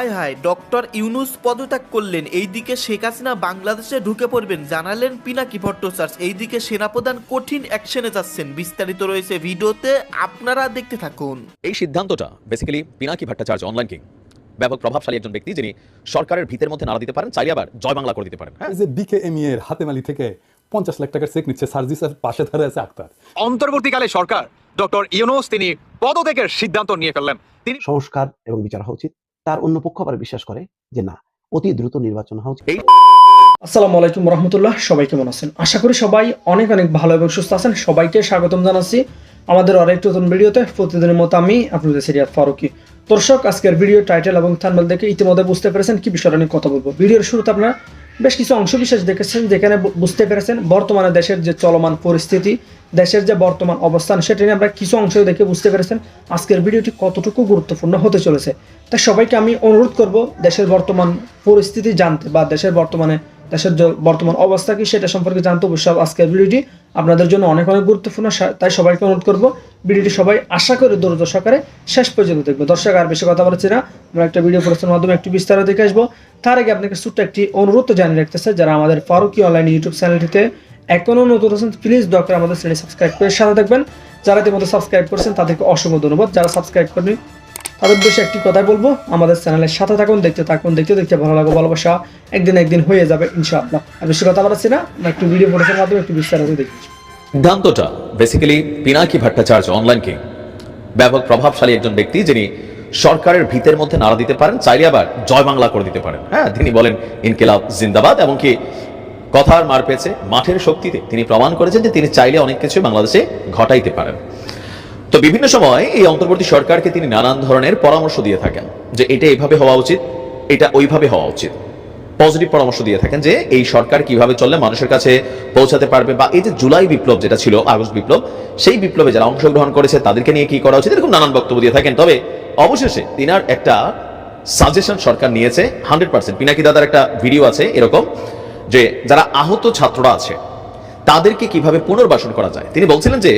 হায় হায় doctor Yunus পদত্যাগ করলেন। এইদিকে শেখ হাসিনা বাংলাদেশে ঢুকে পড়বেন জানালেন পিনাকি ভট্টাচার্য এইদিকে সেনাপ্রধান কঠিন অ্যাকশনে যাচ্ছেন। বিস্তারিত রয়েছে ভিডিওতে আপনারা দেখতে থাকুন। এই সিদ্ধান্তটা basically Pinaki Bhattacharya online king ব্যাপক প্রভাবশালী একজন ব্যক্তি যিনি সরকারের ভিতের মধ্যে নাড়া দিতে পারেন চাইলে আবার জয় বাংলা করে দিতে পারেন হ্যাঁ? এই যে বিকেএমই এর হাতেমালি থেকে পঞ্চাশ লাখ টাকার চেক নিচ্ছে সার্জিসের পাশে ধরে আছে আক্তার। অন্তর্বর্তীকালে সরকার ডক্টর ইউনুস তিনি পদত্যাগের সিদ্ধান্ত নিয়ে ফেললেন। তিনি সংস্কার এবং বিচার হওয়া উচিত। তার অন্য পক্ষ আবার বিশ্বাস করে যে না, অতি দ্রুত নির্বাচন হওয়া উচিত। আসসালামু আলাইকুম রহমতুল্লাহ, সবাই কেমন আছেন? আশা করি সবাই অনেক অনেক ভালো এবং সুস্থ আছেন। সবাইকে স্বাগতম জানাচ্ছি আমাদের আরেকটি নতুন ভিডিওতে। প্রতিদিনের মতো আমি আপনাদের সিরিয়াত ফারুকি। দর্শক, আজকের ভিডিও টাইটেল এবং থানবেল দেখে ইতিমধ্যে বুঝতে পেরেছেন কি বিষয়টা নিয়ে কথা বলব। ভিডিওর শুরুতে আপনারা বেশ কিছু অংশ বিশেষ দেখেছেন যেখানে বুঝতে পেরেছেন বর্তমানে দেশের যে চলমান পরিস্থিতি, দেশের যে বর্তমান অবস্থান, সেটা নিয়ে আমরা কিছু অংশ দেখে বুঝতে পেরেছেন আজকের ভিডিওটি কতটুকু গুরুত্বপূর্ণ হতে চলেছে। তাই সবাইকে আমি অনুরোধ করব দেশের বর্তমান পরিস্থিতি জানতে বা দেশের বর্তমানে দেশের বর্তমান অবস্থা কি সেটা সম্পর্কে জানতে অবশ্যই আজকের ভিডিওটি আপনাদের জন্য অনেক অনেক গুরুত্বপূর্ণ। তাই সবাইকে অনুরোধ করব, ভিডিওটি সবাই আশা করে দূরত সহকারে শেষ পর্যন্ত দেখবে। দর্শক, আর বেশি কথা বলছি না, আমরা একটা ভিডিও প্রশ্নের মাধ্যমে একটু বিস্তারিত দেখে আসব। তার আগে আপনাকে ছোট্ট একটি অনুরোধ জানিয়ে রাখতেছে, যারা আমাদের ফারুকি অনলাইন ইউটিউব চ্যানেলটিতে এখনও নতুন আছেন প্লিজ ডক্টর আমাদের চ্যানেল সাবস্ক্রাইব করে সাথে থাকবেন। যারা ইতিমধ্যে সাবস্ক্রাইব করছেন, তাদেরকে অসংখ্য ধন্যবাদ। যারা সাবস্ক্রাইব করেনি তাদের উদ্দেশ্যে একটি কথাই বলব। আমাদের চ্যানেলের সাথে থাকুন, দেখতে থাকুন, দেখতে দেখতে ভালো লাগো ভালোবাসা একদিন একদিন হয়ে যাবে, ইনশাআল্লাহ। আর বেশি কথা বলাচ্ছি না একটু ভিডিও ফটোসের মাধ্যমে একটু বিস্তারিত দেখি। সিদ্ধান্তটা basically Pinaki Bhattacharya online king ব্যাপক প্রভাবশালী একজন ব্যক্তি, যিনি সরকারের ভিতের মধ্যে নাড়া দিতে পারেন, চাইলে আবার জয় বাংলা করে দিতে পারেন। হ্যাঁ তিনি বলেন, ইনকিলাব জিন্দাবাদ, এমনকি কথার মার পেয়েছে মাঠের শক্তিতে। তিনি প্রমাণ করেছেন যে তিনি চাইলে অনেক কিছু বাংলাদেশে ঘটাইতে পারেন। তো বিভিন্ন সময় এই অন্তর্বর্তী সরকারকে তিনি নানান ধরনের পরামর্শ দিয়ে থাকেন যে এটা এইভাবে হওয়া উচিত, এটা ওইভাবে হওয়া উচিত। পজিটিভ পরামর্শ দিয়ে থাকেন যে এই সরকার কীভাবে চললে মানুষের কাছে পৌঁছাতে পারবে বা এই যে জুলাই বিপ্লব যেটা ছিল, আগস্ট বিপ্লব, সেই বিপ্লবে যারা অংশগ্রহণ করেছে তাদেরকে নিয়ে কি করা উচিত এরকম নানান বক্তব্য দিয়ে থাকেন। তবে অবশেষে তিনার একটা সাজেশন সরকার নিয়েছে হান্ড্রেড পার্সেন্ট পিনাকি দাদার একটা ভিডিও আছে এরকম যে যারা আহত ছাত্ররা আছে, তাদেরকে কীভাবে পুনর্বাসন করা যায়। তিনি বলছিলেন যে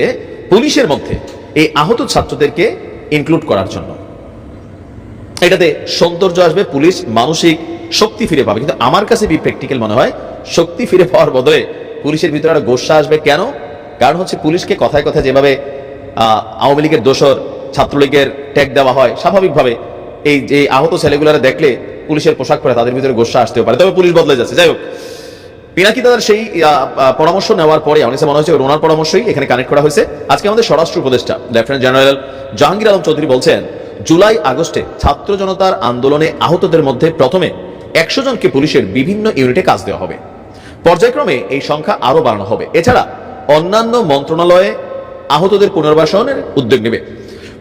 পুলিশের মধ্যে এই আহত ছাত্রদেরকে ইনক্লুড করার জন্য। এটাতে সৌন্দর্য আসবে, পুলিশ মানসিক শক্তি ফিরে পাবে। কিন্তু আমার কাছে বি প্র্যাকটিক্যাল মনে হয়, শক্তি ফিরে পাওয়ার বদলে পুলিশের ভিতরে একটা গোসা আসবে। কেন? কারণ হচ্ছে পুলিশকে কথায় কথায় যেভাবে আওয়ামী লীগের দোসর ছাত্রলীগের ট্যাগ দেওয়া হয়, স্বাভাবিকভাবে এই যে আহত ছেলেগুলারা দেখলে পুলিশের পোশাক পরে তাদের ভিতরে গোসা আসতেও পারে। তবে পুলিশ বদলে যাচ্ছে। যাই হোক পিনাকি দাদার সেই পরামর্শ নেওয়ার পরে কাছে মনে হচ্ছে ওনার পরামর্শই এখানে কানেক্ট করা হয়েছে। আজকে আমাদের স্বরাষ্ট্র উপদেষ্টা লেফটেন্যান্ট জেনারেল জাহাঙ্গীর আলম চৌধুরী বলছেন, জুলাই আগস্টে ছাত্র জনতার আন্দোলনে আহতদের মধ্যে প্রথমে একশো জনকে পুলিশের বিভিন্ন ইউনিটে কাজ দেওয়া হবে। পর্যায়ক্রমে এই সংখ্যা আরও বাড়ানো হবে। এছাড়া অন্যান্য মন্ত্রণালয়ে আহতদের পুনর্বাসনের উদ্যোগ নেবে।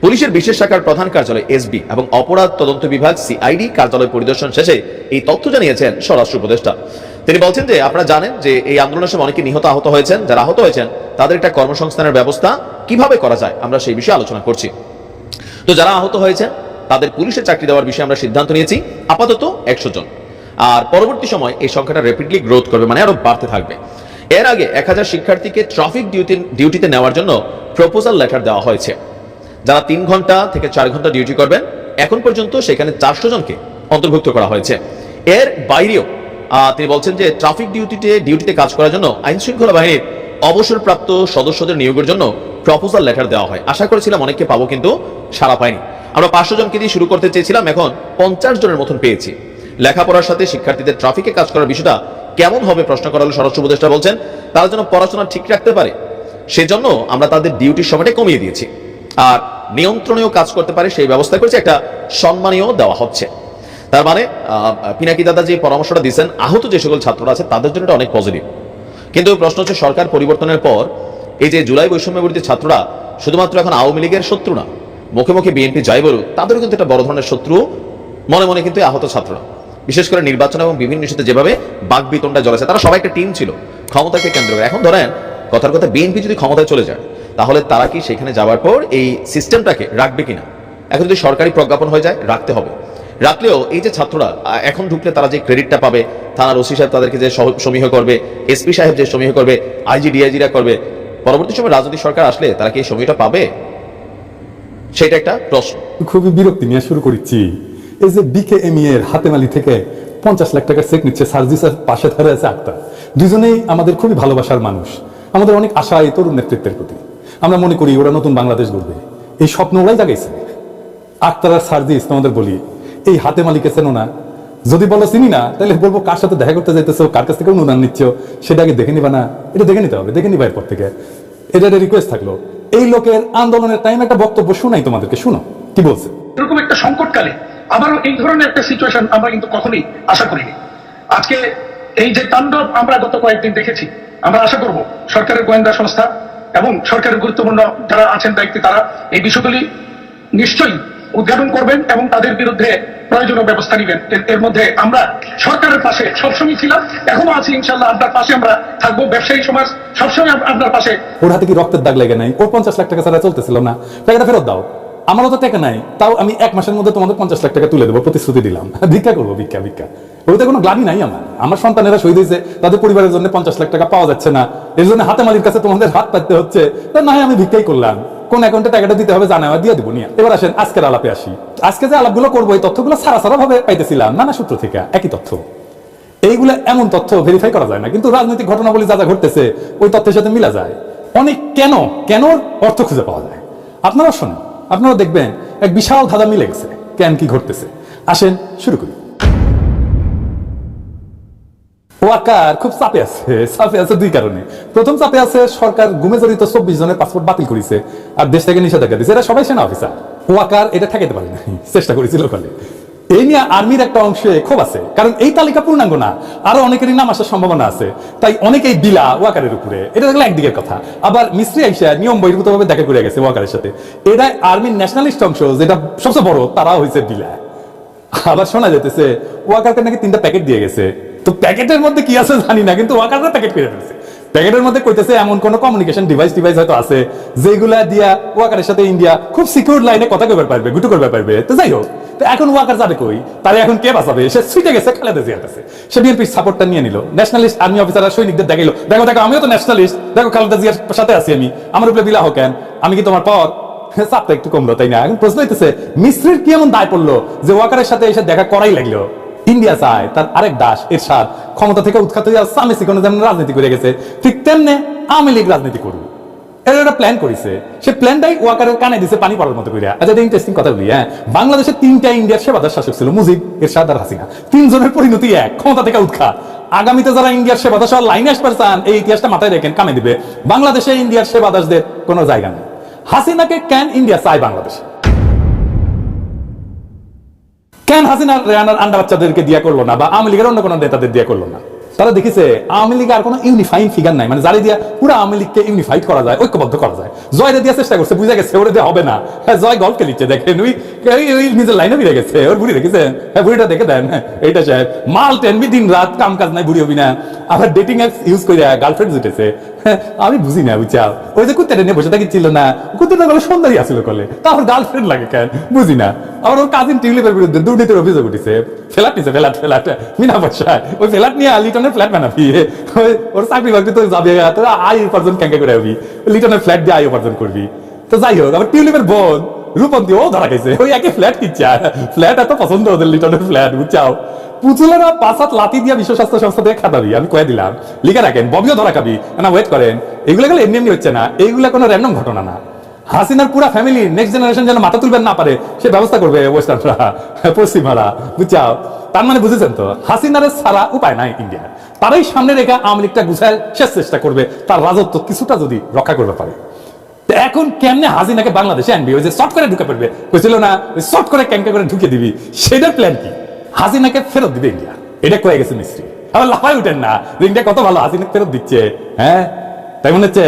পুলিশের বিশেষ শাখার প্রধান কার্যালয় এসবি এবং অপরাধ তদন্ত বিভাগ সিআইডি কার্যালয় পরিদর্শন শেষে এই তথ্য জানিয়েছেন স্বরাষ্ট্র উপদেষ্টা। তিনি বলছেন যে আপনারা জানেন যে এই আন্দোলনের সময় অনেকে নিহত আহত হয়েছেন, যারা আহত হয়েছেন, তাদের একটা কর্মসংস্থানের ব্যবস্থা কীভাবে করা যায় আমরা সেই বিষয়ে আলোচনা করছি। তো যারা আহত হয়েছেন, তাদের পুলিশে চাকরি দেওয়ার বিষয়ে আমরা সিদ্ধান্ত নিয়েছি, আপাতত একশো জন। আর পরবর্তী সময় এই সংখ্যাটা র্যাপিডলি গ্রোথ করবে মানে আরও বাড়তে থাকবে। এর আগে এক হাজার শিক্ষার্থীকে ট্রাফিক ডিউটি ডিউটিতে নেওয়ার জন্য প্রপোজাল লেটার দেওয়া হয়েছে। যারা তিন ঘণ্টা থেকে চার ঘণ্টা ডিউটি করবেন, এখন পর্যন্ত সেখানে চারশো জনকে অন্তর্ভুক্ত করা হয়েছে। এর বাইরেও তিনি বলছেন যে ট্রাফিক ডিউটিতে ডিউটিতে কাজ করার জন্য আইন শৃঙ্খলা বাহিনীর অবসরপ্রাপ্ত সদস্যদের নিয়োগের জন্য প্রপোজাল লেটার দেওয়া হয়। আশা করেছিলাম অনেককে পাবো, কিন্তু সারা পাইনি। আমরা পাঁচশো জনকে দিয়ে শুরু করতে চেয়েছিলাম, এখন পঞ্চাশ জনের মতন পেয়েছি। লেখাপড়ার সাথে শিক্ষার্থীদের ট্রাফিকে কাজ করার বিষয়টা কেমন হবে প্রশ্ন করা হলে স্বরাষ্ট্র উপদেষ্টা বলছেন, তারা যেন পড়াশোনা ঠিক রাখতে পারে। সেজন্য আমরা তাদের ডিউটির সময়টা কমিয়ে দিয়েছি। আর নিয়ন্ত্রণেও কাজ করতে পারে সেই ব্যবস্থা করেছে একটা সম্মানীয় দেওয়া হচ্ছে। তার মানে পিনাকি দাদা যে পরামর্শটা দিয়েছেন, আহত যে সকল ছাত্ররা আছে, তাদের জন্য এটা অনেক পজিটিভ কিন্তু প্রশ্ন হচ্ছে, সরকার পরিবর্তনের পর এই যে জুলাই বৈষম্য বিরোধী ছাত্ররা, শুধুমাত্র এখন আওয়ামী লীগের শত্রু না, মুখে মুখে বিএনপি যাই বলুক, তাদেরও কিন্তু একটা বড় ধরনের শত্রু, মনে মনে কিন্তু আহত ছাত্ররা। বিশেষ করে নির্বাচন এবং বিভিন্ন ইস্যুতে যেভাবে বাক বিতনটা জ্বলেছে তারা সবাই একটা টিম ছিল, ক্ষমতাকে কেন্দ্র করে। এখন ধরেন, কথার কথা, বিএনপি যদি ক্ষমতায় চলে যায়, তাহলে তারা কি সেখানে যাওয়ার পর এই সিস্টেমটাকে রাখবে কিনা? এখন যদি সরকারি প্রজ্ঞাপন হয়ে যায়, রাখতে হবে। রাখলেও এই যে ছাত্ররা এখন ঢুকলে তারা যে ক্রেডিটটা পাবে, থানার ওসি সাহেব তাদেরকে যে সমীহ করবে, এসপি সাহেব যে সমীহ করবে, আইজি ডিআইজিরা করবে, পরবর্তী সময় রাজনৈতিক সরকার আসলে তারা কি এই সময়টা পাবে? সেটা একটা প্রশ্ন। খুবই বিরক্তি নিয়ে শুরু করেছি। এই যে বিকেএমই এর হাতেমালি থেকে পঞ্চাশ লাখ টাকার চেক নিচ্ছে সার্জিসের পাশে ধরে আছে আক্তার। দুজনেই আমাদের খুবই ভালোবাসার মানুষ। আমাদের অনেক আশা এই তরুণ নেতৃত্বের প্রতি। আমরা মনে করি ওরা নতুন বাংলাদেশ গড়বে। এই স্বপ্ন ওরাই জাগাইছে। আক্তার আর সার্জিস তোমাদের বলি এই হাতে মালিকে চেনো না। যদি বলো চিনি না, তাহলে বলব কার সাথে দেখা করতে যাইতেছো, কার কাছ থেকে অনুদান নিচ্ছ, সেটা আগে দেখে নিবা না। এটা দেখে নিতে হবে, দেখে নিবা এরপর থেকে। এটা রিকোয়েস্ট থাকল। এই লোকের আন্দোলনের টাইম একটা বক্তব্য শোনাই তোমাদেরকে, শুনো, কি বলছে? এরকম একটা সংকটকালে আবারও এই ধরনের একটা সিচুয়েশন আমরা কিন্তু কখনোই আশা করিনি। আজকে এই যে তাণ্ডব আমরা গত কয়েকদিন দেখেছি, আমরা আশা করব সরকারের গোয়েন্দা সংস্থা এবং সরকারের গুরুত্বপূর্ণ যারা আছেন, দায়িত্বে তারা এই বিষয়গুলি নিশ্চয়ই উদ্ঘাটন করবেন এবং তাদের বিরুদ্ধে প্রয়োজনীয় ব্যবস্থা নেবেন। এর- মধ্যে আমরা সরকারের পাশে সবসময় ছিলাম, এখনও আছি ইনশাল্লাহ আপনার পাশে আমরা থাকব, ব্যবসায়ী সমাজ সবসময় আপনার পাশে। ওর হাতে কি রক্তের দাগ লেগে নাই? ওর পঞ্চাশ লাখ টাকা ছাড়া চলতেছিল না। টাকাটা ফেরত দাও। আমারও তো টাকা নাই, তাও আমি এক মাসের মধ্যে তোমাদের পঞ্চাশ লাখ টাকা তুলে দেবো, প্রতিশ্রুতি দিলাম। ভিক্ষা করব, ভিক্ষা ভিক্ষা। ওইতে কোনো গ্লানি নাই আমার। আমার সন্তানেরা শহীদ হয়েছে, তাদের পরিবারের জন্য পঞ্চাশ লাখ টাকা পাওয়া যাচ্ছে না। এর জন্য হাতে মালির কাছে তোমাদের হাত পাততে হচ্ছে। তা না আমি ভিক্ষাই করলাম। কোন অ্যাকাউন্টে টাকাটা দিতে হবে জানা দিয়ে দেবো নিয়ে। এবার আসেন, আজকের আলাপে আসি। আজকে যে আলাপগুলো করব, এই তথ্যগুলো সারা সারা ভাবে পাইতেছিলাম, নানা সূত্র থেকে, একই তথ্য। এইগুলো এমন তথ্য ভেরিফাই করা যায় না, কিন্তু রাজনৈতিক ঘটনাবলী যা যা ঘটতেছে, ওই তথ্যের সাথে মিলা যায়। অনেক কেন কেন অর্থ খুঁজে পাওয়া যায়। আপনারা শোনেন আপনারা দেখবেন, এক বিশাল ধাঁধা মিলে গেছে, কেন কি ঘটতেছে। আসেন, শুরু করি। ওয়াকার খুব চাপে আছে চাপে আছে দুই কারণে। প্রথম চাপে আছে সরকার গুমে জড়িত চব্বিশ জনের পাসপোর্ট বাতিল করেছে আর দেশ থেকে নিষেধাজ্ঞা দিয়েছে। এরা সবাই সেনা অফিসার। ওয়াকার এটা ঠেকাইতে পারে না চেষ্টা করেছিল ফলে এই নিয়ে আর্মির একটা অংশে ক্ষোভ আছে, কারণ এই তালিকা পূর্ণাঙ্গ না, আরও অনেকেরই নাম আসার সম্ভাবনা আছে। তাই অনেকেই বিলা ওয়াকারের উপরে। এটা দেখলে একদিকের কথা। আবার মিস্ত্রি আইসা নিয়ম বহির্ভূত ভাবে দেখা করে গেছে ওয়াকারের সাথে। এরা আর্মির ন্যাশনালিস্ট অংশ, যেটা সবচেয়ে বড় তারা হয়েছে বিলা। আবার শোনা যেতেছে ওয়াকারকে নাকি তিনটা প্যাকেট দিয়ে গেছে। তো প্যাকেটের মধ্যে কি আছে জানি না, কিন্তু ওয়াকাররা প্যাকেট করে ফেলছে। প্যাকেটের মধ্যে কইতেছে এমন কোন কমিউনিকেশন ডিভাইস ডিভাইস হয়তো আছে, যেগুলা দিয়া ওয়াকারের সাথে ইন্ডিয়া খুব সিকিউর লাইনে কথা কইবার পারবে, গুটু করবার পারবে। তো যাই হোক, তো এখন ওয়াকার যাবে কই? তাহলে এখন কে বাঁচাবে? সে ছুটে গেছে খালেদা জিয়ার কাছে সে বিএনপির সাপোর্টটা নিয়ে নিল। ন্যাশনালিস্ট আর্মি অফিসাররা সৈনিকদের দেখাইলো, দেখো দেখো, আমিও তো ন্যাশনালিস্ট দেখো, খালেদা জিয়ার সাথে আছি আমি। আমার উপরে বিলাহ কেন? আমি কি তোমার পর? চাপটা একটু কমলো, তাই না? এখন প্রশ্ন হইতেছে, মিস্ত্রির কি এমন দায় পড়ল যে ওয়াকারের সাথে এসে দেখা করাই লাগল? ইন্ডিয়া চায়, তার আরেক দাস, এরশাদ। ক্ষমতা থেকে উৎখাত হইয়া সামনে সিকোনো যেমন রাজনীতি করে গেছে, ঠিক তেমনি আওয়ামী লীগ রাজনীতি এর একটা প্ল্যান করেছে। সে প্ল্যানটাই ওয়াকারের কানে দিছে পানি পড়ার মতো করিয়া আচ্ছা এটা ইন্টারেস্টিং কথা বলি হ্যাঁ বাংলাদেশে তিনটা ইন্ডিয়ার সেবাদার শাসক ছিল, মুজিব, এরশাদ আর হাসিনা। তিনজনের পরিণতি এক, ক্ষমতা থেকে উৎখাত। আগামীতে যারা ইন্ডিয়ার সেবাদাস লাইনে আসবার চান, এই ইতিহাসটা মাথায় রেখেন কামে দিবে। বাংলাদেশে ইন্ডিয়ার সেবাদাসদের কোনো জায়গা নেই। হাসিনাকে ক্যান ইন্ডিয়া চায় বাংলাদেশে। কেন হাসিনা রেহানার আন্ডা বাচ্চাদেরকে দিয়া করল না? বা আওয়ামী লীগের অন্য কোনো নেতাদের দিয়া করল না? তারা দেখেছে আওয়ামী লীগ আর কোনো ইউনিফাইং ফিগার নাই। মানে যারে দিয়া পুরো আওয়ামী লীগকে ইউনিফাইড করা যায় ঐক্যবদ্ধ করা যায়। জয় দিয়া চেষ্টা করছে বুঝা গেছে ওরে দিয়ে হবে না। হ্যাঁ জয় গল্প খেলিচ্ছে দেখেন ওই ওই- নিজের লাইনে বেরিয়ে গেছে ওর বুড়ি দেখেছেন? হ্যাঁ বুড়িটা দেখে দেন হ্যাঁ, এইটা সাহেব মাল টেনবি দিন রাত কাম কাজ নাই বুড়ি হবি না। আবার ডেটিং অ্যাপস ইউজ করে গার্লফ্রেন্ড জুটেছে। হ্যাঁ, আমি বুঝি না বুঝাও ওই যে কুত্তাটা নিয়ে বসে থাকিছিল না। কুত্তাটা গেলে সুন্দরী আসিল কলে। তারপর গার্লফ্রেন্ড লাগে কেন? বুঝি না। আবার ওর কাজিন টিউলিপের বিরুদ্ধে দুর্নীতির অভিযোগ উঠেছে। ফ্ল্যাট নিছে ফ্ল্যাট ফ্ল্যাট মিনা পয়সা ওই ফেলাট নিয়ে ফ্ল্যাট বানাবি। ওর চাকরি বাকরি তো যাবে আয় উপার্জন করে হবি লিটনের ফ্ল্যাট দিয়ে আয় উপার্জন করবি। তো যাই হোক, আবার টিউলিপের বোন ও ধরা গেছে ওই ফ্ল্যাট কিচ্ছা। ফ্ল্যাট এত পছন্দ ওদের লিটনের ফ্ল্যাট পুতুলেরা পাঁচ হাত লাতি দিয়া বিশ্ব স্বাস্থ্য সংস্থা থেকে খাতাবি আমি কয়ে দিলাম। লিখে রাখেন ববিও ধরা খাবি। না ওয়েট করেন। এগুলো গেলে এমনি এমনি হচ্ছে না। এইগুলো কোনো র্যান্ডম ঘটনা না। হাসিনার পুরা ফ্যামিলি নেক্সট জেনারেশন যেন মাথা তুলবেন না পারে, সে ব্যবস্থা করবে ওয়েস্টার্নরা পশ্চিমারা, বুঝছাও? তার মানে বুঝেছেন তো, হাসিনার ছাড়া উপায় নাই ইন্ডিয়া তারাই সামনে রেখা আওয়ামী লীগটা গুছায় শেষ চেষ্টা করবে, তার রাজত্ব কিছুটা যদি রক্ষা করতে পারে। এখন কেমনে হাসিনাকে বাংলাদেশে আনবি? ওই যে শর্ট করে ঢুকে পড়বে। কইছিল না? ওই শর্ট করে ক্যাঙ্কা করে ঢুকে দিবি। সেটার প্ল্যান কি? হাসিনাকে ফেরত দিবে ইন্ডিয়া এটা কয়ে গেছে মিস্ত্রি। আবার লাফাই উঠেন না। ইন্ডিয়া কত ভালো হাসিনাকে ফেরত দিচ্ছে হ্যাঁ? তাই মনে হচ্ছে,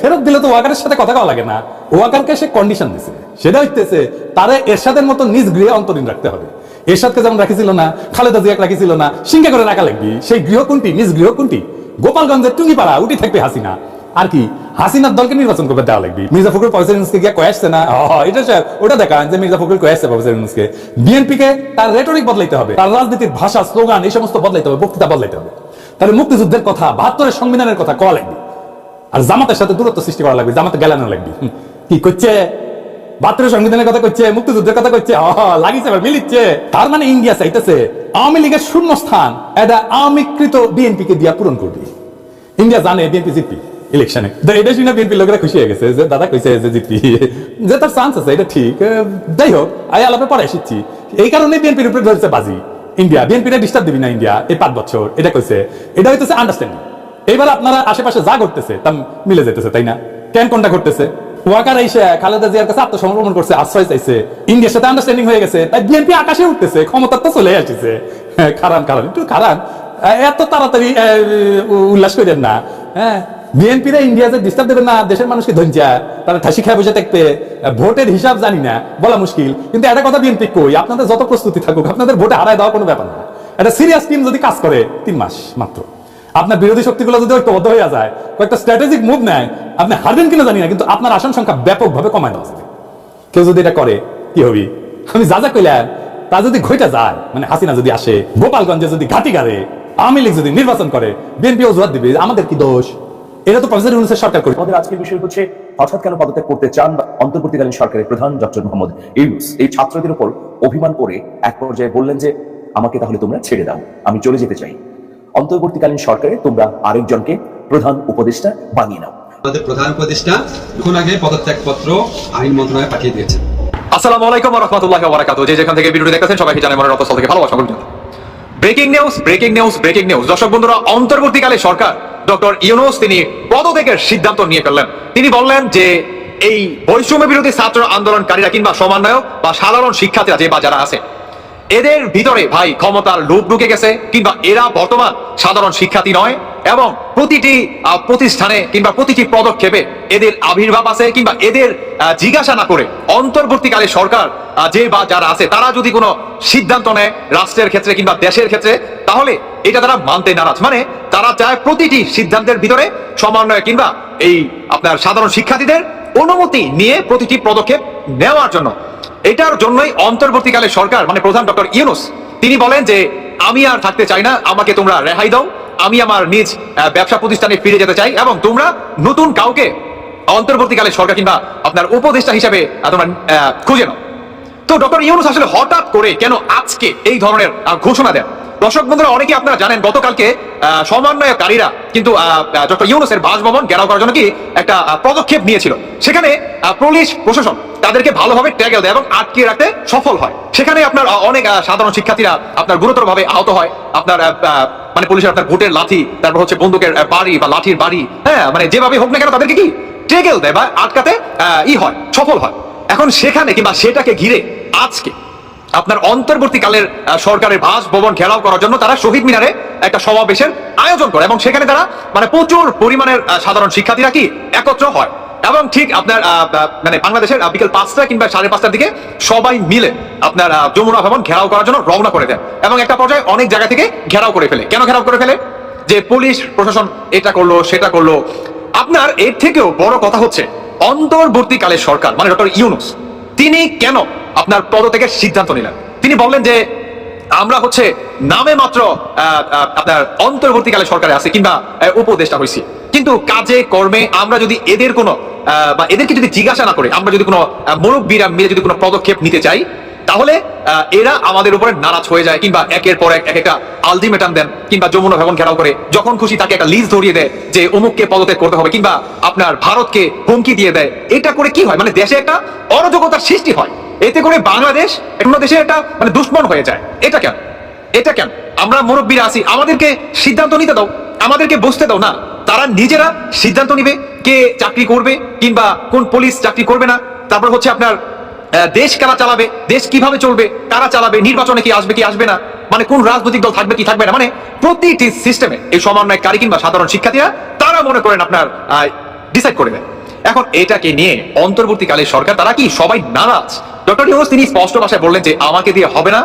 ফেরত দিলে তো ওয়াকারের সাথে কথা কওয়া লাগে না। ওয়াকারকে সে কন্ডিশন দিছে। সেটা হইতেছে তারে এরশাদের মতো নিজ গৃহে অন্তরীণ রাখতে হবে। এরশাদকে যেমন রাখিছিল না, খালেদা জিয়াকে রাখিছিল না সিঙ্গে করে রাখা লাগবি। সেই গৃহ কোনটি নিজ গৃহ কোনটি গোপালগঞ্জের টুঙ্গিপাড়া উঠি থাকবে হাসিনা। আর কি, হাসিনার দলকে নির্বাচন করবে দেওয়া লাগবে। মির্জা ফখরুল প্রফেসর গিয়ে কয়ে আসছে না? এটা স্যার ওটা দেখান যে মির্জা ফখরুল কয়ে আসছে প্রফেসর ইউনুসকে বিএনপি কে তার রেটরিক বদলাইতে হবে, তার রাজনীতির ভাষা স্লোগান এই সমস্ত বদলাইতে হবে, বক্তৃতা বদলাইতে হবে। তাহলে মুক্তিযুদ্ধের কথা, বাহাত্তরের সংবিধানের কথা কওয়া লাগবে। আর জামাতের সাথে দূরত্ব সৃষ্টি করা লাগবে, জামাতে গেলানো লাগবে। কি করছে? বাহাত্তরের সংবিধানের কথা করছে, মুক্তিযুদ্ধের কথা করছে লাগিছে মিলিচ্ছে। তার মানে ইন্ডিয়া চাইতেছে, আওয়ামী লীগের শূন্য স্থান এটা আওয়ামীকৃত বিএনপি কে দিয়া পূরণ করবে ইন্ডিয়া জানে বিএনপি জিতবি ইলেকশনে। এটা শুনে লোকেরা খুশি হয়ে গেছে যে, দাদা কইছে যে জিতবি। যে তার চান্স আছে, এটা ঠিক যাই হোক আই আলাপে পরে এসেছি। এই কারণে বিএনপির উপরে ধরেছে বাজি। ইন্ডিয়া, বিএনপিটা ডিস্টার্ব দিবি না ইন্ডিয়া, এই পাঁচ বছর, এটা কইছে। এটা হইতেছে আন্ডারস্ট্যান্ডিং এইবার আপনারা আশেপাশে যা ঘটতেছে তা মিলে যেতেছে তাই না? কেন কোনটা ঘটতেছে? ওয়াকার এসে খালেদা জিয়ার কাছে আত্মসমর্পণ করছে আশ্রয় চাইছে। ইন্ডিয়ার সাথে আন্ডারস্ট্যান্ডিং হয়ে গেছে। তাই বিএনপি আকাশে উঠতেছে ক্ষমতা তো চলে আসছে হ্যাঁ, খারান খারান একটু খারান। এত তাড়াতাড়ি উল্লাস করেন না। হ্যাঁ বিএনপিরা ইন্ডিয়া যে ডিস্টার্ব দেবে না দেশের মানুষকে ধঞ্চা তারা ঠাসি খায় বসে থাকতে ভোটের হিসাব জানি না বলা মুশকিল। কিন্তু একটা কথা বিএনপি কই আপনাদের যত প্রস্তুতি থাকুক আপনাদের ভোটে হারায় দেওয়া কোনো ব্যাপার না। একটা সিরিয়াস টিম যদি কাজ করে তিন মাস মাত্র। আপনার বিরোধী শক্তিগুলো যদি ঐক্যবদ্ধ হয়ে যায়, কয়েকটা স্ট্র্যাটেজিক মুভ নেয়, আপনি হারবেন কিনা জানি না, কিন্তু আপনার আসন সংখ্যা ব্যাপকভাবে কমায় দেওয়া যাবে। কেউ যদি এটা করে, কি হবি? আমি যা যা কইলাম, তা যদি ঘইটা যায় মানে হাসিনা যদি আসে, গোপালগঞ্জে যদি ঘাটি গাড়ে, আওয়ামী লীগ যদি নির্বাচন করে, বিএনপি অজুহাত দিবে, আমাদের কি দোষ? এটা তো প্রফেসর ইউনুসের সরকার করে আমাদের আজকের বিষয় হচ্ছে, হঠাৎ কেন পদত্যাগ করতে চান অন্তর্বর্তীকালীন সরকারের প্রধান ডক্টর মোহাম্মদ ইউনুস? এই ছাত্রদের উপর অভিমান করে এক পর্যায়ে বললেন যে, আমাকে তাহলে তোমরা ছেড়ে দাও, আমি চলে যেতে চাই। অন্তর্বর্তীকালীন সরকারে তোমরা আরেকজনকে প্রধান উপদেষ্টা বানিয়ে নাও। আমাদের প্রধান উপদেষ্টা এখন আগে পদত্যাগপত্র আইন মন্ত্রণালয়ে পাঠিয়ে দিয়েছেন। আসসালামু আলাইকুম রহমতুল্লাহ বারাকাতু যে যেখান থেকে ভিডিওটি দেখতেছেন সবাইকে জানাই মনের অবস্থা থেকে ভালোবাসা breaking news breaking news breaking news. দর্শক বন্ধুরা অন্তর্বর্তীকালে সরকার ডক্টর ইউনুস তিনি পদত্যাগের সিদ্ধান্ত নিয়ে ফেললেন। তিনি বললেন যে এই বৈষম্য বিরোধী ছাত্র আন্দোলনকারীরা কিংবা সমন্বয়ক বা সাধারণ শিক্ষার্থীরা যে বা যারা আছে এদের ভিতরে ভাই ক্ষমতার লোভ ঢুকে গেছে, কিংবা এরা বর্তমান সাধারণ শিক্ষার্থী নয়, এবং প্রতিটি প্রতিষ্ঠানে কিংবা প্রতিটি পদক্ষেপে এদের আবির্ভাব আছে, কিংবা এদের জিজ্ঞাসা না করে অন্তর্বর্তীকালে সরকার যে বা যারা আছে, তারা যদি কোনো সিদ্ধান্ত নেয় রাষ্ট্রের ক্ষেত্রে কিংবা দেশের ক্ষেত্রে, তাহলে এটা তারা মানতে নারাজ। মানে তারা চায় প্রতিটি সিদ্ধান্তের ভিতরে সমন্বয় কিংবা এই আপনার সাধারণ শিক্ষার্থীদের অনুমতি নিয়ে প্রতিটি পদক্ষেপ নেওয়ার জন্য। এটার জন্যই অন্তর্বর্তীকালে সরকার মানে প্রধান ডক্টর ইউনুস, তিনি বলেন যে, আমি আর থাকতে চাই না, আমাকে তোমরা রেহাই দাও, আমি আমার নিজ ব্যবসা প্রতিষ্ঠানে ফিরে যেতে চাই, এবং তোমরা নতুন কাউকে অন্তর্বর্তীকালে সরকার কিংবা আপনার উপদেষ্টা হিসাবে তোমরা খুঁজে নাও। তো ডক্টর ইউনুস আসলে হঠাৎ করে কেন আজকে এই ধরনের ঘোষণা দেন? দর্শক বন্ধুরা অনেকে আপনারা জানেন গতকালকে সমন্বয়কারীরা কিন্তু ডক্টর ইউনুসের বাসভবন ঘেরাও করার জন্য কি একটা পদক্ষেপ নিয়েছিল। সেখানে পুলিশ প্রশাসন তাদেরকে ভালোভাবে ট্যাগেল দেয় এবং আটকে রাখতে সফল হয়। সেখানে আপনার অনেক সাধারণ শিক্ষার্থীরা আপনার গুরুতরভাবে আহত হয়। আপনার মানে পুলিশের আপনার ভোটের লাঠি, তারপর হচ্ছে বন্দুকের বাড়ি বা লাঠির বাড়ি হ্যাঁ মানে যেভাবে হোক না কেন তাদেরকে কি ট্যাগেল দেয় বা আটকাতে ই হয়, সফল হয়। এখন সেখানে কিংবা সেটাকে ঘিরে আজকে আপনার অন্তর্বর্তীকালের সরকারের বাসভবন ঘেরাও করার জন্য তারা শহীদ মিনারে একটা সমাবেশের আয়োজন করে এবং সেখানে তারা মানে প্রচুর পরিমাণের সাধারণ শিক্ষার্থীরা কি একত্র হয়। এবং ঠিক আপনার মানে বাংলাদেশের বিকেল পাঁচটা কিংবা সাড়ে পাঁচটার দিকে সবাই মিলে আপনার যমুনা ভবন ঘেরাও করার জন্য রওনা করে দেন এবং একটা পর্যায়ে অনেক জায়গা থেকে ঘেরাও করে ফেলে। কেন ঘেরাও করে ফেলে? যে পুলিশ প্রশাসন এটা করল, সেটা করল। আপনার এর থেকেও বড় কথা হচ্ছে অন্তর্বর্তীকালে সরকার মানে ডক্টর ইউনুস তিনি কেন আপনার পদত্যাগের সিদ্ধান্ত নিলেন? তিনি বললেন যে আমরা হচ্ছে নামে মাত্র আপনার অন্তর্বর্তীকালে সরকারে আছে কিংবা উপদেষ্টা হয়েছি। কিন্তু কাজে, কর্মে আমরা যদি এদের কোনো বা এদেরকে যদি জিজ্ঞাসা না করে, আমরা যদি কোনো মুরব্বীরা মিলে যদি কোনো পদক্ষেপ নিতে চাই, তাহলে এরা আমাদের উপরে নারাজ হয়ে যায় কিংবা একের পর এক এক একটা আলটিমেটাম দেন কিংবা যমুনা ভবন ঘেরাও করে। যখন খুশি তাকে একটা লিস্ট ধরিয়ে দেয় যে অমুককে পদত্যাগ করতে হবে কিংবা আপনার ভারতকে হুমকি দিয়ে দেয়। এটা করে কি হয়? মানে দেশে একটা অরাজকতার সৃষ্টি হয়। এতে করে বাংলাদেশ অন্য দেশে একটা মানে দুশ্মন হয়ে যায়। এটা কেন? এটা কেন? আমরা মুরব্বীরা আছি, আমাদেরকে সিদ্ধান্ত নিতে দাও। আমাদেরকে বুঝতে দাও না, তারা নিজেরা সিদ্ধান্ত নিবে কে চাকরি করবে কিংবা কোন পুলিশ চাকরি করবে না। তারপর হচ্ছে আপনার দেশ কারা চালাবে? দেশ কীভাবে চলবে? কারা চালাবে? নির্বাচনে কি আসবে কি আসবে না? মানে কোন রাজনৈতিক দল থাকবে, কি থাকবে না? মানে প্রতিটি সিস্টেমে এই সমন্বয়কারী কিংবা সাধারণ শিক্ষার্থীরা, তারা মনে করেন আপনার ডিসাইড করে দেয় এখন এটাকে নিয়ে অন্তর্বর্তীকালে সরকার, তারা কি সবাই নারাজ? ডক্টর ইউনুস তিনি স্পষ্ট ভাষায় বললেন যে আমাকে দিয়ে হবে না।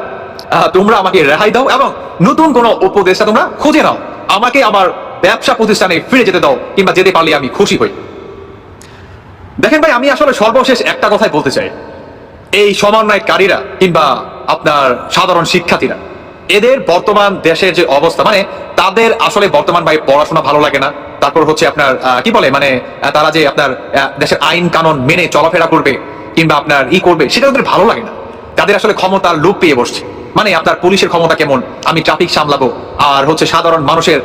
তোমরা আমাকে রেহাই দাও এবং নতুন কোন উপদেশটা তোমরা খুঁজে নাও। আমাকে আমার ব্যবসা প্রতিষ্ঠানে ফিরে যেতে দাও কিংবা যেতে পারলে আমি খুশি হই। দেখেন ভাই, আমি আসলে সর্বশেষ একটা কথাই বলতে চাই। এই সমন্বয়কারীরা কিংবা আপনার সাধারণ শিক্ষার্থীরা, এদের বর্তমান দেশের যে অবস্থা মানে তাদের আসলে বর্তমান ভাই পড়াশোনা ভালো লাগে না। তারপর হচ্ছে আপনার কি বলে মানে তারা যে আপনার দেশের আইন কানুন মেনে চলাফেরা করবে কিংবা আপনার ই করবে, সেটা তাদের ভালো লাগে না। তাদের আসলে ক্ষমতার লোভ পেয়ে বসছে। মানে আপনার পুলিশের ক্ষমতা কেমন? আমি ট্রাফিক সামলাবো, আর হচ্ছে সাধারণ মানুষের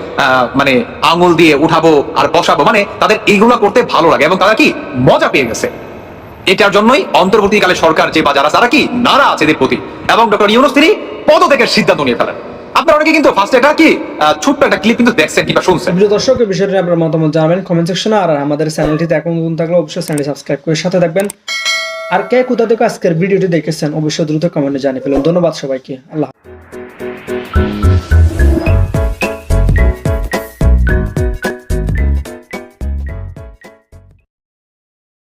মানে আঙুল দিয়ে উঠাবো আর বসাবো। মানে তাদের এইগুলো করতে ভালো লাগে এবং তারা কি মজা পেয়ে গেছে। এটার জন্যই অন্তর্বর্তীকালে সরকার যে বা যারা তারা কি নারা আছে এদের প্রতি? এবং ডক্টর ইউনুস তিনি পদত্যাগের সিদ্ধান্ত নিয়ে ফেলেন। ছোট্ট কিন্তু জানাবেন আর আমাদের এখন থাকলে অবশ্যই সাথে আর কে কোথা থেকে আজকের ভিডিওটি দেখেছেন, অবশ্যই দ্রুত কমেন্টে জানিয়ে ফেলুন। ধন্যবাদ সবাইকে। আল্লাহ।